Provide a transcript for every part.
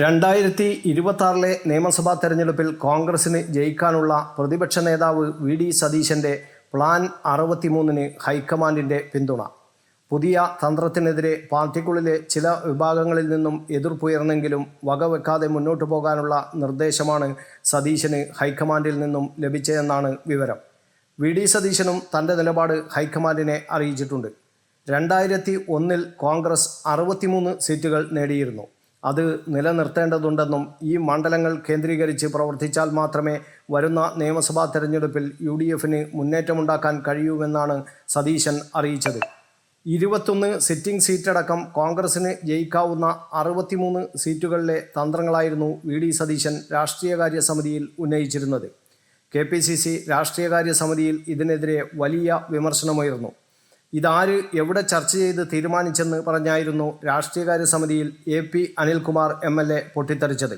രണ്ടായിരത്തി ഇരുപത്തി നിയമസഭാ തെരഞ്ഞെടുപ്പിൽ കോൺഗ്രസിന് ജയിക്കാനുള്ള പ്രതിപക്ഷ നേതാവ് വി ഡി സതീശന്റെ പ്ലാൻ അറുപത്തിമൂന്നിന് ഹൈക്കമാൻഡിന്റെ പിന്തുണ. പുതിയ തന്ത്രത്തിനെതിരെ പാർട്ടിക്കുള്ളിലെ ചില വിഭാഗങ്ങളിൽ നിന്നും എതിർപ്പുയർന്നെങ്കിലും വകവെക്കാതെ മുന്നോട്ടു പോകാനുള്ള നിർദ്ദേശമാണ് സതീശന് ഹൈക്കമാൻഡിൽ നിന്നും ലഭിച്ചതെന്നാണ് വിവരം. വി ഡി സതീശനും തന്റെ നിലപാട് ഹൈക്കമാൻഡിനെ അറിയിച്ചിട്ടുണ്ട്. രണ്ടായിരത്തി ഒന്നിൽ കോൺഗ്രസ് അറുപത്തിമൂന്ന് സീറ്റുകൾ നേടിയിരുന്നു. അത് നിലനിർത്തേണ്ടതുണ്ടെന്നും ഈ മണ്ഡലങ്ങൾ കേന്ദ്രീകരിച്ച് പ്രവർത്തിച്ചാൽ മാത്രമേ വരുന്ന നിയമസഭാ തെരഞ്ഞെടുപ്പിൽ യു ഡി എഫിന് മുന്നേറ്റമുണ്ടാക്കാൻ കഴിയൂവെന്നാണ് സതീശൻ അറിയിച്ചത്. ഇരുപത്തൊന്ന് സിറ്റിംഗ് സീറ്റടക്കം കോൺഗ്രസിന് ജയിക്കാവുന്ന അറുപത്തിമൂന്ന് സീറ്റുകളിലെ തന്ത്രങ്ങളായിരുന്നു വി ഡി സതീശൻ രാഷ്ട്രീയകാര്യ സമിതിയിൽ ഉന്നയിച്ചിരുന്നത്. കെ പി സി സി രാഷ്ട്രീയകാര്യ സമിതിയിൽ ഇതിനെതിരെ വലിയ വിമർശനമുയർന്നു. ഇതാര് എവിടെ ചർച്ച ചെയ്ത് തീരുമാനിച്ചെന്ന് പറഞ്ഞായിരുന്നു രാഷ്ട്രീയകാര്യ സമിതിയിൽ A P Anilkumar M L A പൊട്ടിത്തെറിച്ചത്.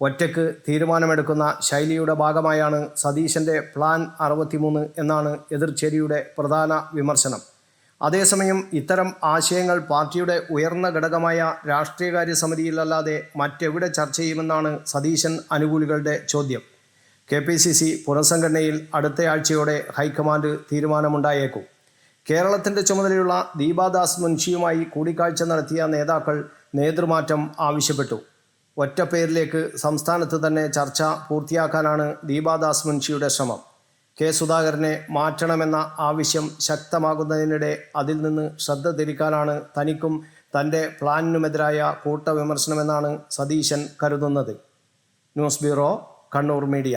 ഒറ്റയ്ക്ക് തീരുമാനമെടുക്കുന്ന ശൈലിയുടെ ഭാഗമായാണ് സതീശന്റെ പ്ലാൻ അറുപത്തിമൂന്ന് എന്നാണ് എതിർചേരിയുടെ പ്രധാന വിമർശനം. അതേസമയം ഇത്തരം ആശയങ്ങൾ പാർട്ടിയുടെ ഉയർന്ന ഘടകമായ രാഷ്ട്രീയകാര്യ സമിതിയിലല്ലാതെ മറ്റെവിടെ ചർച്ച ചെയ്യുമെന്നാണ് സതീശൻ അനുകൂലികളുടെ ചോദ്യം. കെ പി സി സി പുനഃസംഘടനയിൽ അടുത്തയാഴ്ചയോടെ ഹൈക്കമാൻഡ് തീരുമാനമുണ്ടായേക്കും. കേരളത്തിന്റെ ചുമതലയുള്ള ദീപാദാസ് മുൻഷിയുമായി കൂടിക്കാഴ്ച നടത്തിയ നേതാക്കൾ നേതൃമാറ്റം ആവശ്യപ്പെട്ടു. ഒറ്റ പേരിലേക്ക് സംസ്ഥാനത്ത് തന്നെ ചർച്ച പൂർത്തിയാക്കാനാണ് ദീപാദാസ് മുൻഷിയുടെ ശ്രമം. കെ സുധാകരനെ മാറ്റണമെന്ന ആവശ്യം ശക്തമാകുന്നതിനിടെ അതിൽ നിന്ന് ശ്രദ്ധ തിരിക്കാനാണ് തനിക്കും തന്റെ പ്ലാനിനുമെതിരായ കൂട്ടവിമർശനമെന്നാണ് സതീശൻ കരുതുന്നത്. News bureau Kannur media.